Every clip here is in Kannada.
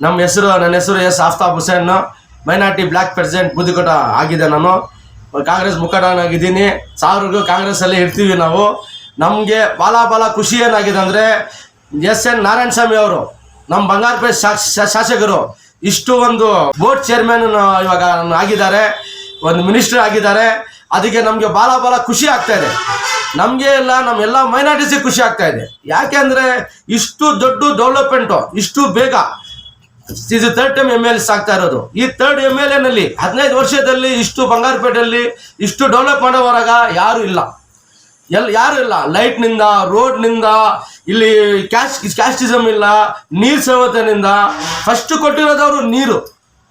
ನಮ್ಮ ಹೆಸರು, ನನ್ನ ಹೆಸರು S Aftab Hussain. Minority block president Budikote ಆಗಿದೆ ನಾನು. ಕಾಂಗ್ರೆಸ್ ಮುಖಂಡನಾಗಿದ್ದೀನಿ. ಸಾವಿರಗೂ ಕಾಂಗ್ರೆಸ್ಸಲ್ಲಿ ಇರ್ತೀವಿ ನಾವು. ನಮಗೆ ಬಾಲ ಭಾಳ ಖುಷಿ ಏನಾಗಿದೆ ಅಂದರೆ ಎಸ್ ಎನ್ ನಾರಾಯಣ ಸ್ವಾಮಿ ಅವರು ನಮ್ಮ ಬಂಗಾರ ಶಾ- ಶಾಸಕರು, ಇಷ್ಟು ಒಂದು ಬೋರ್ಡ್ ಚೇರ್ಮನ್ ಇವಾಗ ಆಗಿದ್ದಾರೆ, ಒಂದು ಮಿನಿಸ್ಟರ್ ಆಗಿದ್ದಾರೆ. ಅದಕ್ಕೆ ನಮಗೆ ಭಾಳ ಭಾಳ ಖುಷಿ ಆಗ್ತಾ ಇದೆ. ನಮಗೆ ಎಲ್ಲ ನಮ್ಮೆಲ್ಲ ಮೈನಾರಿಟೀಸಿಗೆ ಖುಷಿ ಆಗ್ತಾ ಇದೆ. ಯಾಕೆ ಇಷ್ಟು ದೊಡ್ಡ ಡೆವಲಪ್ಮೆಂಟು ಇಷ್ಟು ಬೇಗ ಇದು ತರ್ಡ್ ಟೈಮ್ ಎಂ ಎಲ್ ಆಗ್ತಾ ಇರೋದು. ಈ ಥರ್ಡ್ ಎಂ ಎಲ್ ಎನಲ್ಲಿ ಹದಿನೈದು ವರ್ಷದಲ್ಲಿ ಇಷ್ಟು ಬಂಗಾರಪೇಟೆಯಲ್ಲಿ ಇಷ್ಟು ಡೆವಲಪ್ ಮಾಡೋವರಾಗ ಯಾರು ಇಲ್ಲ. ಎಲ್, ಯಾರು ಇಲ್ಲ. ಲೈಟ್ನಿಂದ ರೋಡ್ನಿಂದ ಇಲ್ಲಿ ಕ್ಯಾಶ್ ಕ್ಯಾಸ್ಟಿಸಮ್ ಇಲ್ಲ, ನೀರು ಸವತನಿಂದ. ಫಸ್ಟ್ ಕೊಟ್ಟಿರೋದವರು ನೀರು.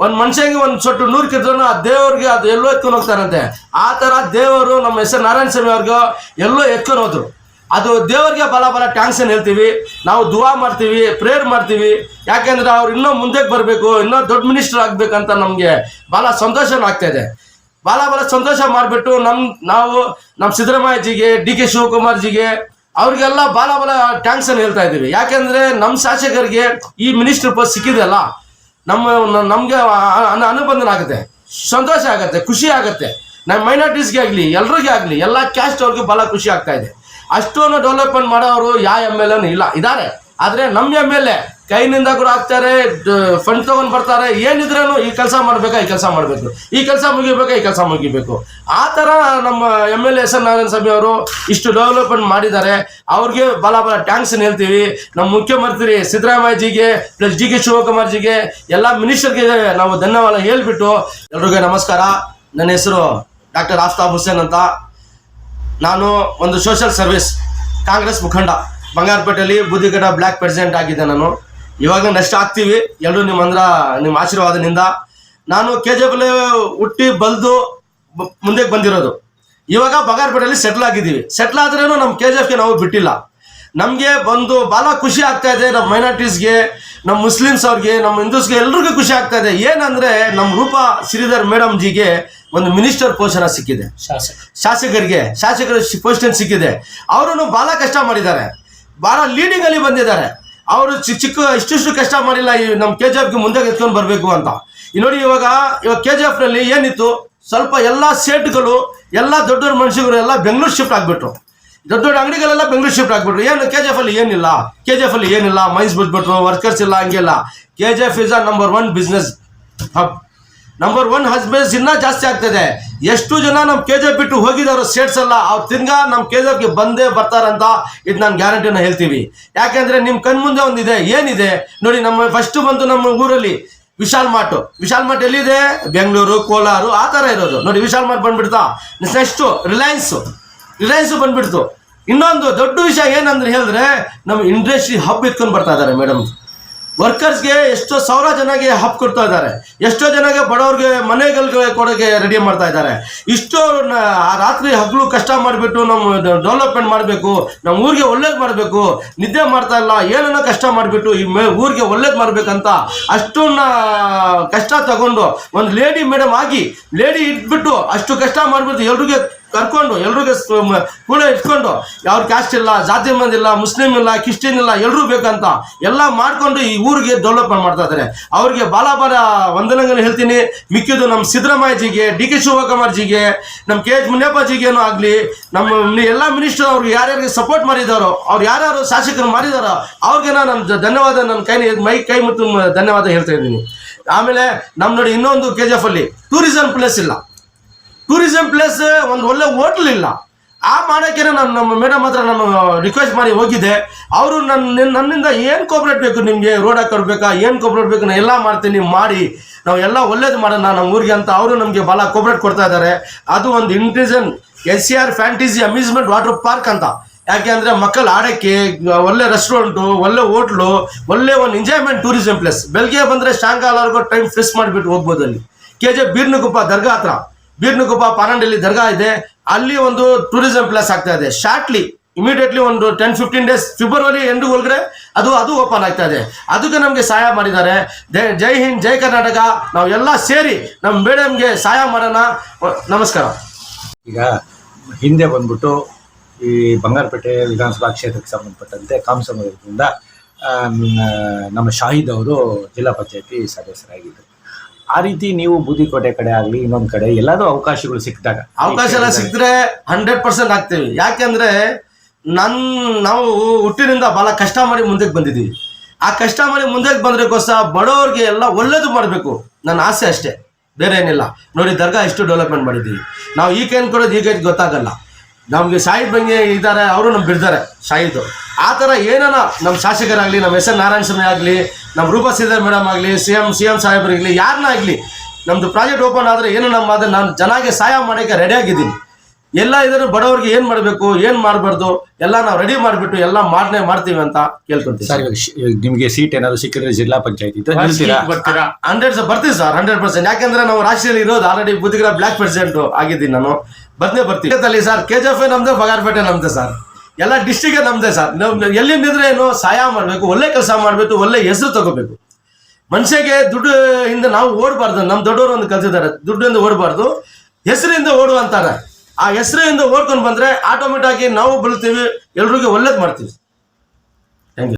ಒಂದು ಮನುಷ್ಯಂಗೆ ಒಂದು ಸೊಟ್ಟು ನೂರು ಕಿತ್ತು ಆ ದೇವ್ರಿಗೆ ಅದು ಎಲ್ಲೋ ಎತ್ಕೊಂಡು ಹೋಗ್ತಾರಂತೆ. ಆ ಥರ ದೇವರು ನಮ್ಮ ಹೆಸರು ನಾರಾಯಣ ಸ್ವಾಮಿ ಅವ್ರಿಗೂ ಎಲ್ಲೋ ಎತ್ಕೊಂಡು ಹೋದ್ರು. ಅದು ದೇವರಿಗೆ ಬಲ ಬಲ ಟ್ಯಾಂಕ್ಸ್ ಏನು ಹೇಳ್ತೀವಿ? ನಾವು ದುವಾ ಮಾಡ್ತೀವಿ ಪ್ರೇಯರ್ ಮಾಡ್ತೀವಿ. ಯಾಕೆಂದ್ರೆ ಅವ್ರು ಇನ್ನೂ ಮುಂದಕ್ಕೆ ಬರಬೇಕು, ಇನ್ನೂ ದೊಡ್ಡ ಮಿನಿಸ್ಟರ್ ಆಗಬೇಕಂತ ನಮಗೆ ಭಾಳ ಸಂತೋಷನೂ ಆಗ್ತಾಯಿದೆ ಭಾಳ ಭಾಳ ಸಂತೋಷ ಮಾಡಿಬಿಟ್ಟು ನಮ್ಮ ನಾವು ನಮ್ಮ ಸಿದ್ದರಾಮಯ್ಯಜಿಗೆ ಡಿ ಕೆ ಶಿವಕುಮಾರ್ಜಿಗೆ ಅವ್ರಿಗೆಲ್ಲ ಭಾಳ ಭಾಳ ಟ್ಯಾಂಕ್ಸ್ ಅನ್ನು ಹೇಳ್ತಾ ಇದ್ದೀವಿ. ಯಾಕೆಂದರೆ ನಮ್ಮ ಶಾಸಕರಿಗೆ ಈ ಮಿನಿಸ್ಟರ್ ಪೋಸ್ಟ್ ಸಿಕ್ಕಿದೆಯಲ್ಲ, ನಮ್ಮ, ನಮಗೆ ಅನುಬಂಧನ ಆಗುತ್ತೆ. ಸಂತೋಷ ಆಗುತ್ತೆ, ಖುಷಿ ಆಗುತ್ತೆ. ನಮ್ಮ ಮೈನಾರಿಟೀಸ್ಗೆ ಆಗಲಿ, ಎಲ್ರಿಗೂ ಆಗಲಿ, ಎಲ್ಲ ಕ್ಯಾಸ್ಟ್ ಅವ್ರಿಗೆ ಭಾಳ ಖುಷಿ ಆಗ್ತಾ ಇದೆ. ಅಷ್ಟೊಂದು ಡೆವಲಪ್ಮೆಂಟ್ ಮಾಡೋರು ಯಾವ ಎಂ ಎಲ್ ಇಲ್ಲ. ಇದ್ದಾರೆ ಆದರೆ ನಮ್ಮ ಎಂ ಎಲ್ ಎ ಕೈನಿಂದ ಕೂಡ ಹಾಕ್ತಾರೆ ಫಂಡ್ ತಗೊಂಡ್ ಬರ್ತಾರೆ. ಏನಿದ್ರೂ ಈ ಕೆಲಸ ಮಾಡಬೇಕಾ, ಈ ಕೆಲಸ ಮಾಡಬೇಕು. ಈ ಕೆಲಸ ಮುಗಿಬೇಕಾ, ಈ ಕೆಲಸ ಮುಗಿಬೇಕು. ಆ ಥರ ನಮ್ಮ M L A S N Narayana Swamy ಅವರು ಇಷ್ಟು ಡೆವಲಪ್ಮೆಂಟ್ ಮಾಡಿದ್ದಾರೆ. ಅವ್ರಿಗೆ ಬಲ ಬಲ ಟ್ಯಾಂಕ್ಸ್ ಹೇಳ್ತೀವಿ. ನಮ್ಮ ಮುಖ್ಯಮಂತ್ರಿ ಸಿದ್ದರಾಮಯ್ಯಜಿಗೆ ಪ್ಲಸ್ ಡಿ ಕೆ ಶಿವಕುಮಾರ್ಜಿಗೆ, ಎಲ್ಲ ಮಿನಿಸ್ಟರ್ಗೆ ನಾವು ಧನ್ಯವಾದ ಹೇಳ್ಬಿಟ್ಟು ಎಲ್ರಿಗೂ ನಮಸ್ಕಾರ. ನನ್ನ ಹೆಸರು ಡಾಕ್ಟರ್ ಆಫ್ತಾಬ್ ಹುಸೇನ್ ಅಂತ. ನಾನು ಒಂದು ಸೋಷಿಯಲ್ ಸರ್ವಿಸ್ ಕಾಂಗ್ರೆಸ್ ಮುಖಂಡ, ಬಂಗಾರಪೇಟೆಯಲ್ಲಿ ಬುದ್ಧಿಗಡ ಬ್ಲ್ಯಾಕ್ ಪ್ರೆಸಿಡೆಂಟ್ ಆಗಿದ್ದೆ ನಾನು. ಇವಾಗ ನೆಕ್ಸ್ಟ್ ಆಗ್ತೀವಿ. ಎಲ್ಲರೂ ನಿಮ್ಮ ಅಂದ್ರ, ನಿಮ್ಮ ಆಶೀರ್ವಾದದಿಂದ. ನಾನು ಕೆ ಜೆ ಹುಟ್ಟಿ ಬಲ್ದು ಮುಂದೆ ಬಂದಿರೋದು. ಇವಾಗ ಬಂಗಾರಪೇಟೆಯಲ್ಲಿ ಸೆಟ್ಲ್ ಆಗಿದ್ದೀವಿ. ಸೆಟ್ಲ್ ಆದ್ರೂ ನಮ್ಮ ಕೆ ಜಿ ಎಫ್ಗೆ ನಾವು ಬಿಟ್ಟಿಲ್ಲ. ನಮಗೆ ಬಂದು ಭಾಳ ಖುಷಿ ಆಗ್ತಾ ಇದೆ ನಮ್ಮ ಮೈನಾರಿಟೀಸ್ಗೆ ನಮ್ಮ ಮುಸ್ಲಿಮ್ಸ್ ಅವ್ರಿಗೆ ನಮ್ಮ ಹಿಂದೂಸ್ಗೆ ಎಲ್ರಿಗೂ ಖುಷಿ ಆಗ್ತಾ ಇದೆ. ಏನಂದ್ರೆ ನಮ್ಮ ರೂಪಾ ಶ್ರೀಧರ್ ಮೇಡಮ್ ಜಿಗೆ ಒಂದು ಮಿನಿಸ್ಟರ್ ಪೋಷಣ ಸಿಕ್ಕಿದೆ. ಶಾಸಕ. ಶಾಸಕರಿಗೆ ಶಾಸಕರ ಪೋಸ್ಟನ್ ಸಿಕ್ಕಿದೆ. ಅವರನ್ನು ಭಾಳ ಕಷ್ಟ ಮಾಡಿದ್ದಾರೆ. ಭಾಳ ಲೀಡಿಂಗ್ ಅಲ್ಲಿ ಬಂದಿದ್ದಾರೆ. ಅವರು ಚಿಕ್ಕ ಚಿಕ್ಕ ಇಷ್ಟಿಷ್ಟು ಕಷ್ಟ ಮಾಡಿಲ್ಲ ಈ ನಮ್ಮ ಕೆ ಜಿ ಎಫ್ಗೆ ಮುಂದೆ ಎತ್ಕೊಂಡು ಬರಬೇಕು ಅಂತ. ಈ ನೋಡಿ ಇವಾಗ ಇವಾಗ ಕೆ ಜಿ ಎಫ್ನಲ್ಲಿ ಏನಿತ್ತು ಸ್ವಲ್ಪ ಎಲ್ಲ ಸೇಟ್ಗಳು ಎಲ್ಲ ದೊಡ್ಡ ದೊಡ್ಡ ಮನುಷ್ಯರು ಎಲ್ಲ ಬೆಂಗಳೂರು ಶಿಫ್ಟ್ ಆಗಿಬಿಟ್ರು. ದೊಡ್ಡ ದೊಡ್ಡ ಅಂಗಡಿಗಳೆಲ್ಲ ಬೆಂಗಳೂರು ಶಿಫ್ಟ್ ಆಗ್ಬಿಟ್ರು. ಏನು ಕೆ ಜಿ ಎಫ್ ಅಲ್ಲಿ ಏನಿಲ್ಲ? ಕೆ ಜಿ ಎಫ್ ಅಲ್ಲಿ ಏನಿಲ್ಲ? ಮೈನ್ಸ್ ಬಿಟ್ಬಿಟ್ರು ವರ್ಕರ್ಸ್ ಇಲ್ಲ ಹಂಗಿಲ್ಲ K G F is a number one business hub number one husbands ಇನ್ನೂ ಜಾಸ್ತಿ ಆಗ್ತದೆ. ಎಷ್ಟು ಜನ ನಮ್ಮ ಕೆ ಜಿ ಬಿಟ್ಟು ಹೋಗಿದಾರೋ ಸ್ಟೇಟ್ಸ್ ಅಲ್ಲ ಅವ್ರು ತಿರ್ಗಾ ನಮ್ಮ ಕೆ ಜಿ ಬಂದೇ ಬರ್ತಾರಂತ ಇದು ನಾನು ಗ್ಯಾರಂಟಿನ ಹೇಳ್ತೀವಿ. ಯಾಕೆಂದರೆ ನಿಮ್ಮ ಕಣ್ಮುಂದೆ ಒಂದಿದೆ, ಏನಿದೆ? ನೋಡಿ, ನಮ್ಮ ಫಸ್ಟ್ ಬಂತು ನಮ್ಮ ಊರಲ್ಲಿ ವಿಶಾಲ್ ಮಾರ್ಟ್. ವಿಶಾಲ್ ಮಾರ್ಟ್ ಎಲ್ಲಿದೆ? ಬೆಂಗಳೂರು, ಕೋಲಾರು, ಆ ಥರ ಇರೋದು. ನೋಡಿ, ವಿಶಾಲ್ ಮಾರ್ಟ್ ಬಂದ್ಬಿಡ್ತಾ. ನೆಕ್ಸ್ಟು ರಿಲಯನ್ಸ್ ರಿಲಯನ್ಸ್ ಬಂದ್ಬಿಡ್ತು. ಇನ್ನೊಂದು ದೊಡ್ಡ ವಿಷಯ ಏನಂದ್ರೆ ಹೇಳಿದ್ರೆ ನಮ್ಮ ಇಂಡಸ್ಟ್ರಿ ಹಬ್ ಇಟ್ಕೊಂಡು ಬರ್ತಾ ಇದ್ದಾರೆ ಮೇಡಮ್ ವರ್ಕರ್ಸ್ಗೆ ಎಷ್ಟೋ ಸಾವಿರ ಜನಗೆ ಹಬ್ ಕೊಡ್ತಾ ಇದ್ದಾರೆ. ಎಷ್ಟೋ ಜನಗೆ ಬಡವ್ರಿಗೆ ಮನೆಗಳಿಗೆ ಕೊಡೋಕೆ ರೆಡಿ ಮಾಡ್ತಾ ಇದ್ದಾರೆ. ಇಷ್ಟೋ ರಾತ್ರಿ ಹಗಲು ಕಷ್ಟ ಮಾಡಿಬಿಟ್ಟು ನಮ್ಮ ಡೆವಲಪ್ಮೆಂಟ್ ಮಾಡಬೇಕು, ನಮ್ಮ ಊರಿಗೆ ಒಳ್ಳೇದು ಮಾಡಬೇಕು, ನಿದ್ದೆ ಮಾಡ್ತಾ ಇಲ್ಲ ಏನನ್ನ ಕಷ್ಟ ಮಾಡಿಬಿಟ್ಟು ಈ ಊರಿಗೆ ಒಳ್ಳೇದು ಮಾಡಬೇಕಂತ ಅಷ್ಟನ್ನ ಕಷ್ಟ ತಗೊಂಡು ಒಂದು ಲೇಡಿ ಮೇಡಮ್ ಆಗಿ ಲೇಡಿ ಇಟ್ಬಿಟ್ಟು ಅಷ್ಟು ಕಷ್ಟ ಮಾಡಿಬಿಟ್ಟು ಎಲ್ರಿಗೆ ಕರ್ಕೊಂಡು ಎಲ್ರಿಗೂ ಕೂಡ ಇಟ್ಕೊಂಡು ಯಾವ ಕ್ಯಾಸ್ಟ್ ಇಲ್ಲ, ಜಾತಿ ಇಲ್ಲ, ಮುಸ್ಲಿಂ ಇಲ್ಲ, ಕ್ರಿಶ್ಚಿಯನ್ ಇಲ್ಲ ಎಲ್ಲರೂ ಬೇಕಂತ ಎಲ್ಲ ಮಾಡ್ಕೊಂಡು ಈ ಊರಿಗೆ ಡೆವಲಪ್ಮೆಂಟ್ ಮಾಡ್ತಾ ಇದ್ದಾರೆ. ಅವ್ರಿಗೆ ಬಾಲಾಬಾಲ ಬಾಲ ವಂದನೆಗಳು ಹೇಳ್ತೀನಿ. ಮಿಕ್ಕಿದ್ದು ನಮ್ಮ ಸಿದ್ದರಾಮಯ್ಯಜಿಗೆ, ಡಿ ಕೆ ಶಿವಕುಮಾರ್ಜಿಗೆ ನಮ್ಮ ಕೆ ಎಚ್ ಮುನಿಯಪ್ಪಜಿಗೇನೋ ಆಗಲಿ ನಮ್ಮ ಎಲ್ಲ ಮಿನಿಸ್ಟರ್ ಅವ್ರಿಗೆ ಯಾರ್ಯಾರಿಗೆ ಸಪೋರ್ಟ್ ಮಾಡಿದಾರೋ ಅವ್ರು ಯಾರ್ಯಾರು ಶಾಸಕರು ಮಾಡಿದಾರೋ, ಅವ್ರಿಗೆ ನಾನು ಧನ್ಯವಾದ ನನ್ನ ಕೈ ಮೈ ಕೈ ಮತ್ತು ಧನ್ಯವಾದ ಹೇಳ್ತಾ ಇದ್ದೀನಿ. ಆಮೇಲೆ ನಮ್ಮ ನೋಡಿ ಇನ್ನೊಂದು ಕೆ ಜಿ ಎಫ್ ಅಲ್ಲಿ ಟೂರಿಸಂ ಪ್ಲೇಸ್ ಇಲ್ಲ. ಟೂರಿಸಂ ಪ್ಲೇಸ್ ಒಂದು ಒಳ್ಳೆ ಹೋಟ್ಲ್ ಇಲ್ಲ. ಆ ಮಾಡೋಕ್ಕೆ ನಾನು ನಮ್ಮ ಮೇಡಮ್ ಹತ್ರ ನಾನು ರಿಕ್ವೆಸ್ಟ್ ಮಾಡಿ ಹೋಗಿದ್ದೆ. ಅವರು ನನ್ನ ನನ್ನಿಂದ ಏನು ಕೋಪ್ರೇಟ್ ಬೇಕು ನಿಮಗೆ? ರೋಡ್ ಹಾಕೊಡ್ಬೇಕಾ ಏನು ಕೋಪ್ರೇಟ್ ಬೇಕು? ನಾನು ಎಲ್ಲ ಮಾಡ್ತೀನಿ ಮಾಡಿ. ನಾವು ಎಲ್ಲ ಒಳ್ಳೇದು ಮಾಡೋಣ ನಮ್ಮ ಊರಿಗೆ ಅಂತ ಅವರು ನಮಗೆ ಭಾಳ ಕೋಪ್ರೇಟ್ ಕೊಡ್ತಾ ಇದ್ದಾರೆ. ಅದು ಒಂದು ಇಂಟ್ರಿಜನ್ S C R fantasy amusement water park ಅಂತ. ಯಾಕೆ ಅಂದರೆ ಮಕ್ಕಳು ಆಡೋಕ್ಕೆ, ಒಳ್ಳೆ ರೆಸ್ಟೋರೆಂಟು ಒಳ್ಳೆ ಹೋಟ್ಲು ಒಳ್ಳೆ ಒಂದು ಎಂಜಾಯ್ಮೆಂಟ್ ಟೂರಿಸಂ ಪ್ಲೇಸ್ ಬೆಳಗ್ಗೆ ಬಂದರೆ ಸಾಯಂಕಾಲವರೆಗೂ ಟೈಮ್ ಫ್ರೆಶ್ ಮಾಡಿಬಿಟ್ಟು ಹೋಗ್ಬೋದು ಅಲ್ಲಿ. ಕೆ ಜೆ ಬೀರ್ನಗುಪ್ಪ ದರ್ಗಾ ಹತ್ರ. ಬೀರ್ನಗುಪ್ಪ ಪಾರಂಡಲ್ಲಿ ದರ್ಗಾ ಇದೆ. ಅಲ್ಲಿ ಒಂದು ಟೂರಿಸಂ ಪ್ಲೇಸ್ ಆಗ್ತಾ ಇದೆ. ಶಾರ್ಟ್ಲಿ ಇಮಿಡಿಯೇಟ್ಲಿ ಒಂದು ten fifteen days February end ಒಳಗಡೆ ಅದು ಅದು ಓಪನ್ ಆಗ್ತಾ ಇದೆ. ಅದಕ್ಕೆ ನಮಗೆ ಸಹಾಯ ಮಾಡಿದ್ದಾರೆ. ಜೈ- ಹಿಂದ್, ಜೈ ಕರ್ನಾಟಕ. ನಾವು ಎಲ್ಲ ಸೇರಿ ನಮ್ಮ ಮೇಡಮ್ಗೆ ಸಹಾಯ ಮಾಡೋಣ. ನಮಸ್ಕಾರ. ಈಗ ಹಿಂದೆ ಬಂದ್ಬಿಟ್ಟು ಈ ಬಂಗಾರಪೇಟೆ ವಿಧಾನಸಭಾ ಕ್ಷೇತ್ರಕ್ಕೆ ಸಂಬಂಧಪಟ್ಟಂತೆ ಕಾಮಸಮುದ್ರದಿಂದ ನಮ್ಮ ಶಾಹಿದ್ ಅವರು ಜಿಲ್ಲಾ ಪಂಚಾಯತಿ ಸದಸ್ಯರಾಗಿದ್ದರು. ಆ ರೀತಿ ನೀವು ಬೂದಿಕೋಟೆ ಕಡೆ ಆಗಲಿ ಇನ್ನೊಂದು ಕಡೆ ಎಲ್ಲಾದ್ರೂ ಅವಕಾಶಗಳು ಸಿಕ್ಕಿದಾಗ ಅವಕಾಶ ಎಲ್ಲ ಸಿಕ್ಕಿದ್ರೆ ಹಂಡ್ರೆಡ್ ಪರ್ಸೆಂಟ್ ಆಗ್ತೇವೆ. ಯಾಕೆಂದ್ರೆ ನನ್ ನಾವು ಹುಟ್ಟಿನಿಂದ ಬಹಳ ಕಷ್ಟ ಮಾಡಿ ಮುಂದಕ್ಕೆ ಬಂದಿದ್ದೀವಿ. ಆ ಕಷ್ಟ ಮಾಡಿ ಮುಂದಕ್ಕೆ ಬಂದ್ರಕ್ಕೋಸ್ಕರ ಬಡವ್ರಿಗೆ ಎಲ್ಲ ಒಳ್ಳೇದು ಮಾಡಬೇಕು. ನನ್ನ ಆಸೆ ಅಷ್ಟೇ. ಬೇರೆ ಏನಿಲ್ಲ ನೋಡಿ ದರ್ಗಾ ಎಷ್ಟು ಡೆವಲಪ್ಮೆಂಟ್ ಮಾಡಿದ್ದೀವಿ. ನಾವು ಈಗ ಕೊಡೋದು ಈಗ ಗೊತ್ತಾಗಲ್ಲ. ನಮಗೆ ಸಾಹಿದ್ ಬಂಗೆ ಇದ್ದಾರೆ, ಅವರು ನಮ್ಗೆ ಬಿಡ್ತಾರೆ ಶಾಹಿದ್ ಆ ಥರ ಏನಾನ ನಮ್ಮ ಶಾಸಕರಾಗಲಿ ನಮ್ಮ ಎಸ್ ಎನ್ ನಾರಾಯಣ ಸ್ವಾಮಿ ಆಗಲಿ ನಮ್ಮ ರೂಪಾ ಶ್ರೀಧರ್ ಮೇಡಮ್ ಆಗಲಿ ಸಿ ಎಂ ಸಿ ಎಂ ಸಾಹೇಬರಾಗಲಿ ಯಾರನ್ನ ಆಗಲಿ ನಮ್ಮದು ಪ್ರಾಜೆಕ್ಟ್ ಓಪನ್ ಆದರೆ ಏನು ನಮ್ಮ ಅದನ್ನು ನಾನು ಜನಕ್ಕೆ ಸಹಾಯ ಮಾಡೋಕ್ಕೆ ರೆಡಿ ಆಗಿದ್ದೀನಿ. ಎಲ್ಲ ಇದ್ರು ಬಡವರಿಗೆ ಏನ್ ಮಾಡಬೇಕು ಏನ್ ಮಾಡಬಾರ್ದು ಎಲ್ಲ ನಾವು ರೆಡಿ ಮಾಡಿಬಿಟ್ಟು ಎಲ್ಲ ಮಾಡನೆ ಮಾಡ್ತೀವಿ ಅಂತ ಕೇಳ್ಕೊಂತೀವಿ. ಸರ್ ನಿಮಗೆ ಸೀಟ್ ಏನಾದ್ರು ಸಿಕ್ಕಿದ್ರೆ ಜಿಲ್ಲಾ ಪಂಚಾಯತಿ ಹಂಡ್ರೆಡ್ ಬರ್ತೀವಿ ಸರ್ ಹಂಡ್ರೆಡ್ ಪರ್ಸೆಂಟ್ ಯಾಕಂದ್ರೆ ನಾವು ರಾಷ್ಟ್ರೀಯಲ್ಲಿ ಇರೋದು ಆಲ್ರೆಡಿ ಬುದ್ಧಿಗಿರ ಬ್ಲಾಕ್ ಪ್ರೆಸಿಡೆಂಟ್ ಆಗಿದ್ದೀನಿ ನಾನು. ಬರ್ತೇ ಬರ್ತೀವಿ. ಸರ್ ಕೆ ಜಿ ಎಫ್ ನಮ್ದೆ ಬಗಾರ್ಪೇಟೆ ನಮ್ದೆ ಸರ್ ಎಲ್ಲ ಡಿಸ್ಟಿಕ್ ನಮ್ದೆ ಸರ್ ನಾವು ಎಲ್ಲಿ ನಿಂದ್ರೆ ಏನು ಸಹಾಯ ಮಾಡಬೇಕು ಒಳ್ಳೆ ಕೆಲಸ ಮಾಡಬೇಕು ಒಳ್ಳೆ ಹೆಸರು ತಗೋಬೇಕು. ಮನುಷ್ಯಗೆ ದುಡ್ಡು ಹಿಂದೆ ನಾವು ಓಡಬಾರ್ದು. ನಮ್ಮ ದೊಡ್ಡವರು ಒಂದು ಕಲ್ತಿದ್ದಾರೆ ದುಡ್ಡಿಂದ ಓಡಬಾರ್ದು. ಹೆಸರಿಂದ ಓಡು ಅಂತಾರೆ. ಆ ಹೆಸರಿಂದ ಓಡ್ಕೊಂಡು ಬಂದ್ರೆ ಆಟೋಮೆಟಿಕ್ ಆಗಿ ನಾವು ಬೀಳ್ತೀವಿ ಎಲ್ರಿಗೂ ಒಳ್ಳೇದು ಮಾಡ್ತೀವಿ.